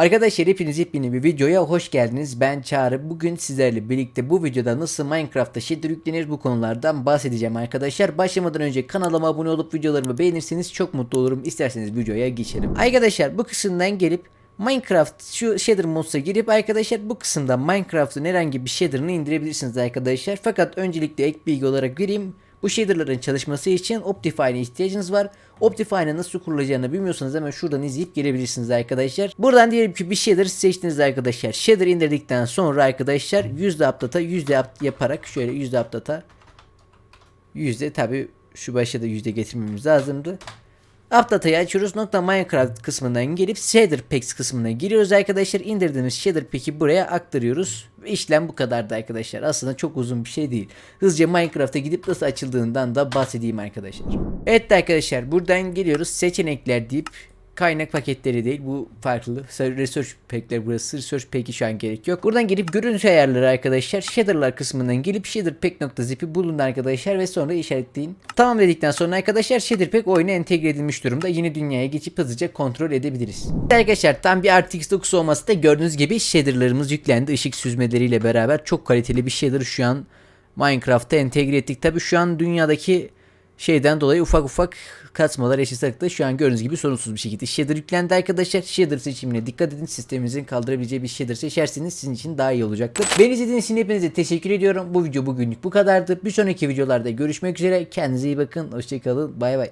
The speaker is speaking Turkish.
Arkadaşlar hepiniz yepyeni bir videoya hoş geldiniz. Ben Çağrı. Bugün sizlerle birlikte bu videoda nasıl Minecraft'ta shader yüklenir bu konulardan bahsedeceğim arkadaşlar. Başlamadan önce kanalıma abone olup videolarımı beğenirseniz çok mutlu olurum. İsterseniz videoya geçelim. Arkadaşlar bu kısımdan gelip Minecraft şu shader mods'a girip arkadaşlar bu kısımda Minecraft'ın herhangi bir shader'ını indirebilirsiniz arkadaşlar. Fakat öncelikle ek bilgi olarak vereyim. Bu shader'ların çalışması için Optifine'e ihtiyacınız var. Optifine'ı nasıl kurulacağını bilmiyorsanız hemen şuradan izleyip gelebilirsiniz arkadaşlar. Buradan diyelim ki bir shader seçtiniz arkadaşlar. Shader indirdikten sonra arkadaşlar yüzde update'a yüzde up yaparak şöyle yüzde update'a yüzde tabi şu başa da yüzde getirmemiz lazımdı. Update'ı açıyoruz. Nokta Minecraft kısmından gelip Shader Packs kısmına giriyoruz arkadaşlar. İndirdiğimiz Shader Pack'i buraya aktarıyoruz. İşlem bu kadardı arkadaşlar. Aslında çok uzun bir şey değil. Hızlıca Minecraft'a gidip nasıl açıldığından da bahsedeyim arkadaşlar. Evet arkadaşlar buradan geliyoruz. Seçenekler deyip kaynak paketleri değil bu farklı research pack'ler burası research pack'i şu an gerek yok. Buradan gelip görüntü ayarları arkadaşlar shader'lar kısmından gelip shader pack.zip'i bulun arkadaşlar ve sonra işaretleyin. Tamam dedikten sonra arkadaşlar shader pack oyuna entegre edilmiş durumda. Yeni dünyaya geçip hızlıca kontrol edebiliriz. Arkadaşlar tam bir RTX 9 olması da gördüğünüz gibi shader'larımız yüklendi. Işık süzmeleriyle beraber çok kaliteli bir shader şu an Minecraft'a entegre ettik. Tabi şu an dünyadaki şeyden dolayı ufak ufak katmalar eşitlikte şu an gördüğünüz gibi sorunsuz bir şekilde shader yüklendi arkadaşlar. Shader seçimine dikkat edin. Sisteminizin kaldırabileceği bir shader seçerseniz sizin için daha iyi olacaktır. Beni izlediğiniz için hepinize teşekkür ediyorum. Bu video bugünlük bu kadardı. Bir sonraki videolarda görüşmek üzere. Kendinize iyi bakın. Hoşçakalın. Bay bay.